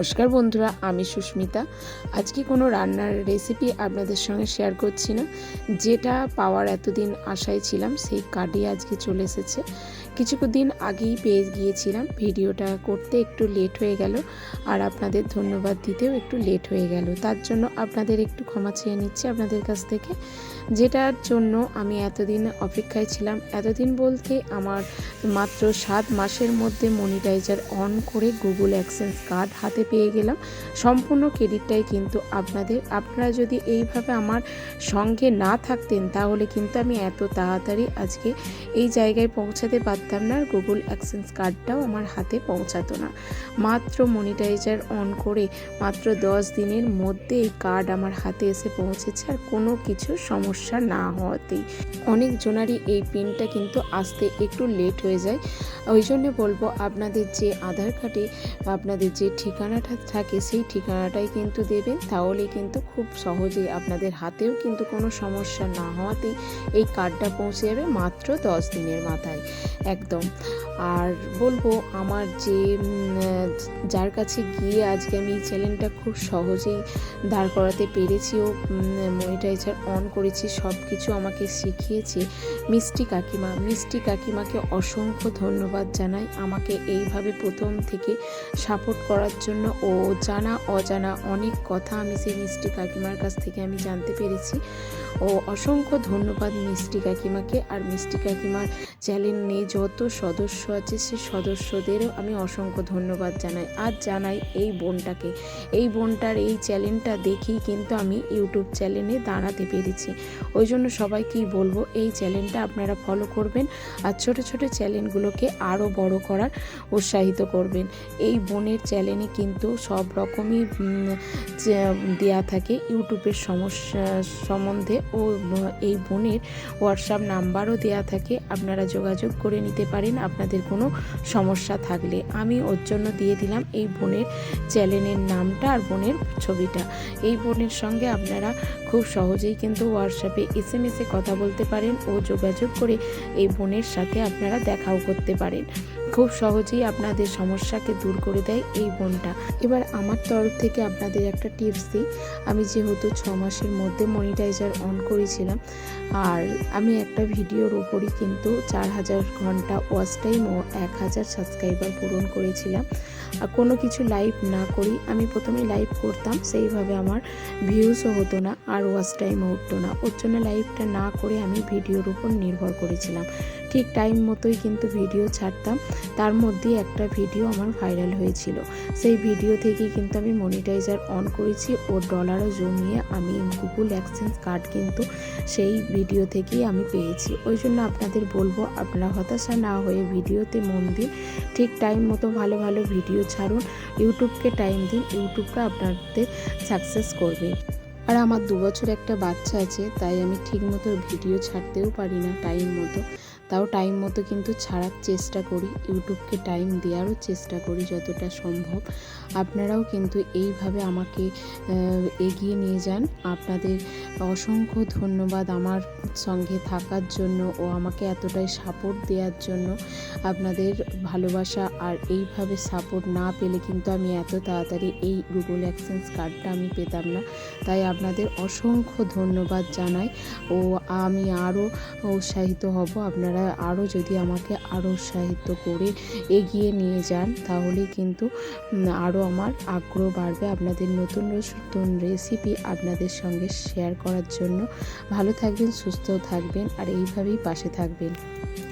নমস্কার বন্ধুরা, আমি সুস্মিতা। আজকে কোনো রান্নার রেসিপি আপনাদের সঙ্গে শেয়ার করছি না। যেটা পাওয়ার এতদিন আশায় ছিলাম, সেই কার্ডই আজকে চলে এসেছে। কিছুদিন আগেই পেয়ে গিয়েছিলাম। ভিডিওটা করতে একটু লেট হয়ে গেল আর আপনাদের ধন্যবাদ দিতেও একটু লেট হয়ে গেল। তার জন্য আপনাদের একটু ক্ষমা চেয়ে নিচ্ছি আপনাদের কাছ থেকে। যেটার জন্য আমি এতদিন অপেক্ষায় ছিলাম। এতদিন বলতে আমার মাত্র সাত মাসের মধ্যে মনিটাইজার অন করে গুগল অ্যাক্সেন্স কার্ড হাতে পেয়ে গেলাম। সম্পূর্ণ ক্রেডিটটাই কিন্তু আপনাদের। আপনারা যদি এইভাবে আমার সঙ্গে না থাকতেন তাহলে কিন্তু আমি এত তাড়াতাড়ি আজকে এই জায়গায় পৌঁছাতে পারতাম না, আর গুগল অ্যাক্সেন্স কার্ডটাও আমার হাতে পৌঁছাতো না। মাত্র মনিটাইজার অন করে মাত্র দশ দিনের মধ্যে এই কার্ড আমার হাতে এসে পৌঁছেছে, আর কোনো কিছু সমস্যা না হওয়াতেই। অনেক জনারই এই পিনটা কিন্তু আসতে একটু লেট হয়ে যায়। ওই জন্য বলব, আপনাদের যে আধার কার্ডে আপনাদের যে ঠিকানাটা থাকে, সেই ঠিকানাটাই কিন্তু দেবেন। তাহলে কিন্তু খুব সহজেই আপনাদের হাতেও কিন্তু কোনো সমস্যা না হওয়াতেই এই কার্ডটা পৌঁছে যাবে মাত্র দশ দিনের মাথায়। একদম। আর বলব আমার যে যার কাছে গিয়ে আজকে আমি এই চ্যানেলটা খুব সহজেই দাঁড় করাতে পেরেছি, ও মনিটাইজার অন করেছি সব কিছু আমাকে শিখিয়েছে। মিষ্টি কাকিমা, মিষ্টি কাকিমাকে অসংখ্য ধন্যবাদ জানাই আমাকে এইভাবে প্রথম থেকে সাপোর্ট করার জন্য। ও জানা অজানা অনেক কথা আমি সেই মিষ্টি কাকিমার কাছ থেকে আমি জানতে পেরেছি। ও অসংখ্য ধন্যবাদ মিষ্টি কাকিমাকে। আর মিষ্টি কাকিমার চ্যানেলে যত সদস্য আছে সে সদস্যদেরও আমি অসংখ্য ধন্যবাদ জানাই। আর জানাই এই বোনটাকে। এই বোনটার এই চ্যানেলটা দেখেই কিন্তু আমি ইউটিউব চ্যানেলে দাঁড়াতে পেরেছি। ওই জন্য সবাইকেই বলব, এই চ্যানেলটা আপনারা ফলো করবেন আর ছোট ছোট চ্যানেলগুলোকে আরও বড় করার উৎসাহিত করবেন। এই বোনের চ্যানেলে কিন্তু সব রকমই দেয়া থাকে ইউটিউবের সমস্যা, সম্বন্ধে। ও, এই বোনের হোয়াটসঅ্যাপ নাম্বারও দেয়া থাকে। আপনারা যোগাযোগ করে নিতে পারেন, আপনাদের কোনো সমস্যা থাকলে। আমি ওর জন্য দিয়ে দিলাম এই বোনের চ্যানেলের নামটা আর বোনের ছবিটা। এই বোনের সঙ্গে আপনারা খুব সহজেই কিন্তু হোয়াটসঅ্যাপে এস এম এসে কথা বলতে পারেন ও যোগাযোগ করে এই বোনের সাথে আপনারা দেখাও করতে পারেন। খুব সহজেই আপনাদের সমস্যাকে দূর করে দেয় এই বোনটা। এবার আমার তরফ থেকে আপনাদের একটা টিপস দিই। আমি যেহেতু ছ মাসের মধ্যে মনিটাইজার অন করেছিলাম, আর আমি একটা ভিডিওর ওপরই কিন্তু চার হাজার ঘণ্টা ওয়াচ টাইম ও এক হাজার সাবস্ক্রাইবার পূরণ করেছিলাম। আর কোনো কিছু লাইভ না করি, আমি প্রথমে লাইভ করতাম, সেইভাবে আমার ভিউজও হতো না আর ওয়াচ টাইমও উঠতো না। ওর জন্য লাইভটা না করে আমি ভিডিওর উপর নির্ভর করেছিলাম। ঠিক টাইম মতোই কিন্তু ভিডিও ছাড়তাম। তার মধ্যে একটা ভিডিও আমার ভাইরাল হয়েছিল। সেই ভিডিও থেকেই কিন্তু আমি মনিটাইজার অন করেছি ও ডলারও জমিয়ে আমি গুগল অ্যাক্সেন্স কার্ড কিন্তু সেই ভিডিও থেকেই আমি পেয়েছি। ওই জন্য আপনাদের বলব, আপনারা হতাশা না হয়ে ভিডিওতে মন দিন ঠিক টাইম মতো ভালো ভালো ভিডিও ছাড়ুন। ইউটিউবকে টাইম দিন ইউটিউবটা আপনাদের সাকসেস করবে। আর আমার দু বছর একটা বাচ্চা আছে, তাই আমি ঠিক মতো ভিডিও ছাড়তেও পারি না টাইম মতো। তাও টাইম মতো কিন্তু ছাড়ার চেষ্টা করি ইউটিউবকে টাইম দেওয়ারও চেষ্টা করি যতটা সম্ভব। আপনারাও কিন্তু এইভাবে আমাকে এগিয়ে নিয়ে যান। আপনাদের অসংখ্য ধন্যবাদ আমার সঙ্গে থাকার জন্য ও আমাকে এতটাই সাপোর্ট দেওয়ার জন্য। আপনাদের ভালোবাসা আর এইভাবে সাপোর্ট না পেলে কিন্তু আমি এত তাড়াতাড়ি এই গুগল অ্যাক্সেন্স কার্ডটা আমি পেতাম না। তাই আপনাদের অসংখ্য ধন্যবাদ জানাই ও আমি আরও উৎসাহিত হব। আপনারা আরও যদি আমাকে আরও উৎসাহিত করে এগিয়ে নিয়ে যান, তাহলে কিন্তু আরও আমার আগ্রহ বাড়বে আপনাদের নতুন নতুন রেসিপি আপনাদের সঙ্গে শেয়ার করার জন্য। ভালো থাকবেন সুস্থ থাকবেন, আর এইভাবেই পাশে থাকবেন।